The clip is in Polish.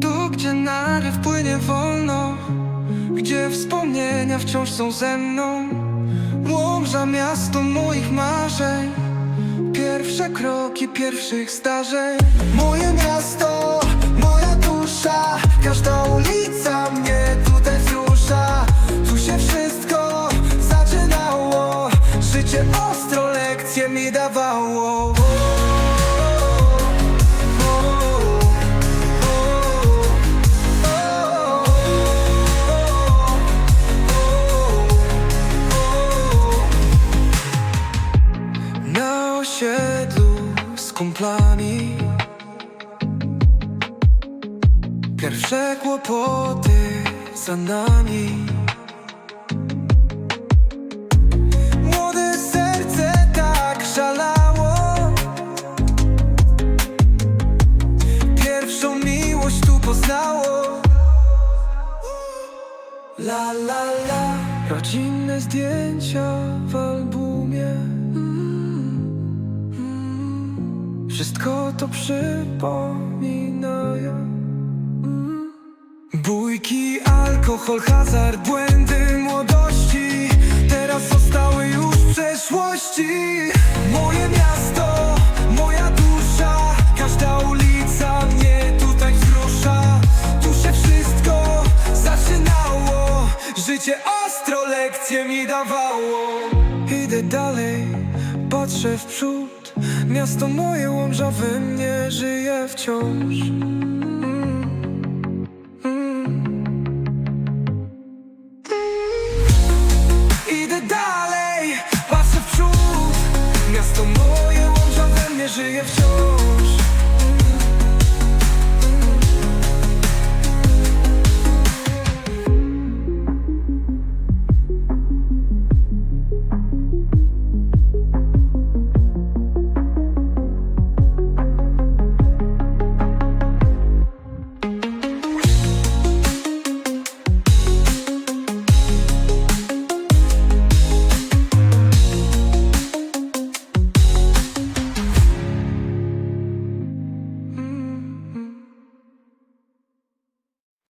Tu, gdzie naryw płynie wolno Gdzie wspomnienia wciąż są ze mną Łomża miasto moich marzeń Pierwsze kroki pierwszych zdarzeń. Moje miasto, Życie ostro lekcje mi dawało? Na osiedlu z kumplami. Pierwsze kłopoty za nami La la la Rodzinne zdjęcia w albumie. Wszystko to przypominają. Bójki, alkohol, hazard, błędy młodości Teraz zostały już w przeszłości lekcje mi dawało. Idę dalej, patrzę w przód. Miasto moje łomża we mnie żyje wciąż. Idę dalej, patrzę w przód. Miasto moje łącza we mnie żyje wciąż